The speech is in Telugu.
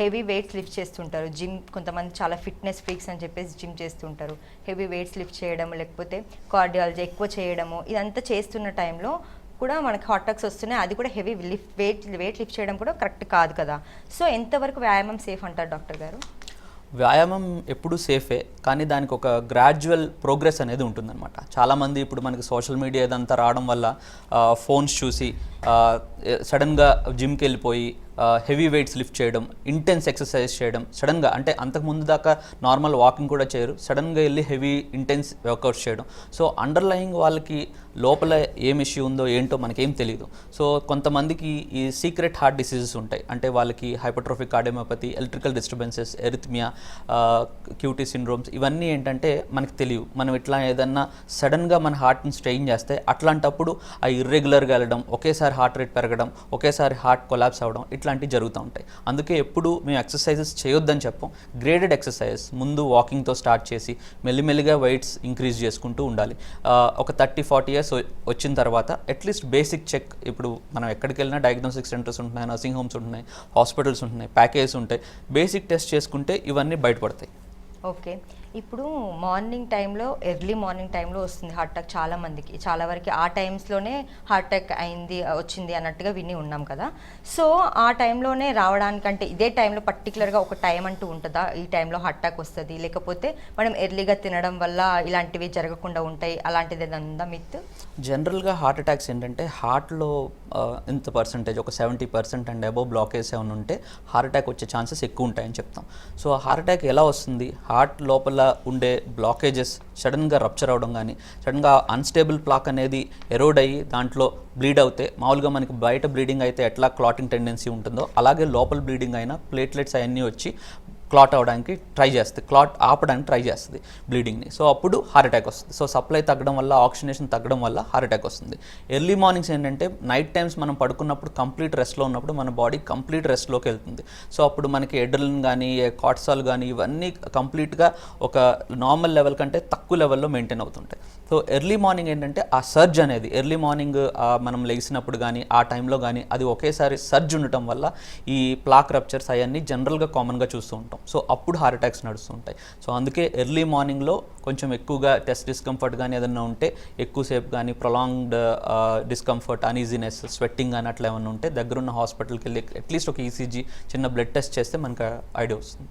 హెవీ వెయిట్స్ లిఫ్ట్ చేస్తుంటారు. జిమ్ కొంతమంది చాలా ఫిట్నెస్ ఫ్రీక్స్ అని చెప్పేసి జిమ్ చేస్తుంటారు. హెవీ వెయిట్స్ లిఫ్ట్ చేయడం లేకపోతే కార్డియాలజీ ఎక్కువ చేయడము ఇదంతా చేస్తున్న టైంలో కూడా మనకి హాట్ టాక్స్ వస్తున్నాయి. అది కూడా heavy lift weight weight lift చేయడం కూడా కరెక్ట్ కాదు కదా. సో ఎంతవరకు వ్యాయామం సేఫ్ అంటారు డాక్టర్ గారు? వ్యాయామం ఎప్పుడూ సేఫే కానీ దానికి ఒక గ్రాడ్యువల్ ప్రోగ్రెస్ అనేది ఉంటుందన్నమాట. చాలామంది ఇప్పుడు మనకి సోషల్ మీడియా ఇదంతా రావడం వల్ల ఫోన్స్ చూసి సడన్గా జిమ్కి వెళ్ళిపోయి హెవీ వెయిట్స్ లిఫ్ట్ చేయడం ఇంటెన్స్ ఎక్సర్సైజ్ చేయడం సడన్గా అంటే అంతకు ముందు దాకా నార్మల్ వాకింగ్ కూడా చేయరు. సడన్గా వెళ్ళి హెవీ ఇంటెన్స్ వర్కౌట్స్ చేయడం. సో అండర్లయింగ్ వాళ్ళకి లోపల ఏం ఇష్యూ ఉందో ఏంటో మనకేం తెలియదు సో కొంతమందికి ఈ సీక్రెట్ హార్ట్ డిసీజెస్ ఉంటాయి. అంటే వాళ్ళకి hypertrophic cardiomyopathy electrical disturbances arrhythmia QT syndromes ఇవన్నీ ఏంటంటే మనకి తెలియవు. మనం ఇట్లా ఏదన్నా సడన్గా మన హార్ట్ని స్ట్రెయిన్ చేస్తే అట్లాంటప్పుడు ఆ ఇర్రెగ్యులర్గా వెళ్ళడం ఒకేసారి హార్ట్ రేట్ పెరగడం ఒకేసారి హార్ట్ కొలాప్స్ అవ్వడం ఇట్లాంటివి జరుగుతూ ఉంటాయి. అందుకే ఎప్పుడు మేము ఎక్సర్సైజెస్ చేయొద్దని చెప్పం. గ్రేడెడ్ ఎక్సర్సైజెస్ ముందు వాకింగ్తో స్టార్ట్ చేసి మెల్లిమెల్లిగా వెయిట్స్ ఇంక్రీజ్ చేసుకుంటూ ఉండాలి. ఒక థర్టీ ఫార్టీ ఇయర్స్ వచ్చిన తర్వాత అట్లీస్ట్ బేసిక్ చెక్ ఇప్పుడు మనం ఎక్కడికి వెళ్ళినా డయాగ్నోస్టిక్ సెంటర్స్ ఉంటున్నాయి నర్సింగ్ హోమ్స్ ఉంటున్నాయి హాస్పిటల్స్ ఉంటున్నాయి ప్యాకేజెస్ ఉంటాయి. బేసిక్ టెస్ట్ చేసుకుంటే ఇవన్నీ బయటపడతాయి. ఓకే. ఇప్పుడు మార్నింగ్ టైంలో ఎర్లీ మార్నింగ్ టైంలో వస్తుంది హార్ట్ అటాక్ చాలా మందికి. చాలా వరకు ఆ టైమ్స్లోనే హార్ట్ అటాక్ అయింది వచ్చింది అన్నట్టుగా విని ఉన్నాం కదా. సో ఆ టైంలోనే రావడానికంటే ఇదే టైంలో పర్టికులర్గా ఒక టైం అంటూ ఉంటుందా? ఈ టైంలో హార్ట్ అటాక్ వస్తుంది. లేకపోతే మనం ఎర్లీగా తినడం వల్ల ఇలాంటివి జరగకుండా ఉంటాయి? అలాంటిది ఏదైనా మిత్? జనరల్గా హార్ట్ అటాక్స్ ఏంటంటే హార్ట్లో ఎంత పర్సంటేజ్? ఒక seventy percent and above blockage ఏమైనా ఉంటే హార్ట్ అటాక్ వచ్చే ఛాన్సెస్ ఎక్కువ ఉంటాయని చెప్తాం. సో హార్ట్ అటాక్ ఎలా వస్తుంది? హార్ట్ లోపల ఉండే బ్లాకేజెస్ సడన్గా రప్చర్ అవడం కానీ సడన్గా అన్స్టేబుల్ ప్లాక్ అనేది ఎరోడ్ అయ్యి దాంట్లో బ్లీడ్ అవుతే మామూలుగా మనకి బయట బ్లీడింగ్ అయితే ఎట్లా క్లాటింగ్ టెండెన్సీ ఉంటుందో అలాగే లోపల బ్లీడింగ్ అయినా ప్లేట్లెట్స్ అవన్నీ వచ్చి క్లాట్ అవడానికి ట్రై చేస్తుంది. క్లాట్ ఆపడానికి ట్రై చేస్తుంది బ్లీడింగ్ని సో అప్పుడు హార్ట్ అటాక్ వస్తుంది. సో సప్లై తగ్గడం వల్ల ఆక్సిజనేషన్ తగ్గడం వల్ల హార్ట్ అటాక్ వస్తుంది. ఎర్లీ మార్నింగ్స్ ఏంటంటే నైట్ టైమ్స్ మనం పడుకున్నప్పుడు కంప్లీట్ రెస్ట్లో ఉన్నప్పుడు మన బాడీ కంప్లీట్ రెస్ట్లోకి వెళ్తుంది. సో అప్పుడు మనకి ఎడ్రలిన్ కానీ కార్టిసాల్ కానీ ఇవన్నీ కంప్లీట్గా ఒక నార్మల్ లెవెల్ కంటే తక్కువ లెవెల్లో మెయింటైన్ అవుతుంటాయి. సో ఎర్లీ మార్నింగ్ ఏంటంటే ఆ సర్జ్ అనేది ఎర్లీ మార్నింగ్ మనం లెగిసినప్పుడు కానీ ఆ టైంలో కానీ అది ఒకేసారి సర్జ్ ఉండటం వల్ల ఈ ప్లాక్ రప్చర్స్ అవన్నీ జనరల్గా కామన్గా చూస్తూ ఉంటాం. సో అప్పుడు హార్ట్ అటాక్స్ నడుస్తుంటాయి. సో అందుకే ఎర్లీ మార్నింగ్లో కొంచెం ఎక్కువగా టెస్ట్ డిస్కంఫర్ట్ కానీ ఏదైనా ఉంటే ఎక్కువసేపు కానీ ప్రొలాంగ్డ్ డిస్కంఫర్ట్ అనీజీనెస్ స్వెట్టింగ్ కానీ అట్లా ఏమైనా ఉంటే దగ్గరున్న హాస్పిటల్కి వెళ్ళి అట్లీస్ట్ ఒక ఈసీజీ చిన్న బ్లడ్ టెస్ట్ చేస్తే మనకు ఐడియా వస్తుంది.